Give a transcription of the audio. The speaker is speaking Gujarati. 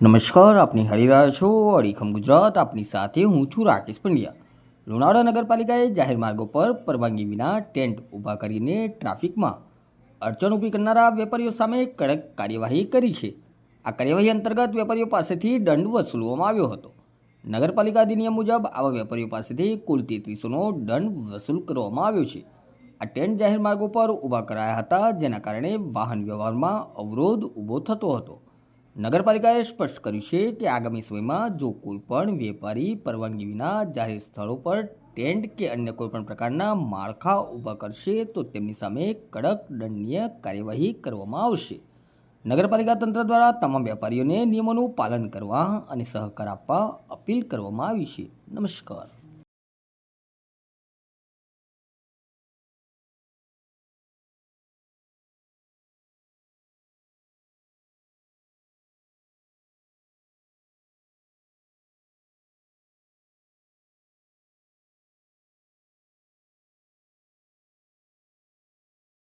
નમસ્કાર, આપની હારી રહ્યા છો અડીખમ ગુજરાત, આપની સાથે હું છું રાકેશ પંડ્યા. લુણાવાડા નગરપાલિકાએ જાહેર માર્ગો પર પરવાનગી વિના ટેન્ટ ઊભા કરીને ટ્રાફિકમાં અડચણ ઊભી કરનારા વેપારીઓ સામે કડક કાર્યવાહી કરી છે. આ કાર્યવાહી અંતર્ગત વેપારીઓ પાસેથી દંડ વસૂલવામાં આવ્યો હતો. નગરપાલિકા અધિનિયમ મુજબ આવા વેપારીઓ પાસેથી કુલ તેત્રીસોનો દંડ વસૂલ કરવામાં આવ્યો છે. આ ટેન્ટ જાહેર માર્ગો પર ઊભા કરાયા હતા, જેના કારણે વાહન વ્યવહારમાં અવરોધ ઊભો થતો હતો. નગરપાલિકાએ સ્પષ્ટ કર્યું છે કે આગામી સમયમાં જો કોઈ પણ વેપારી પરવાનગી વિના જાહેર સ્થળો પર ટેન્ટ કે અન્ય કોઈપણ પ્રકારના માળખા ઊભા કરશે, તો તેમની સામે કડક દંડનીય કાર્યવાહી કરવામાં આવશે. નગરપાલિકા તંત્ર દ્વારા તમામ વેપારીઓને નિયમોનું પાલન કરવા અને સહકાર આપવા અપીલ કરવામાં આવી છે. નમસ્કાર.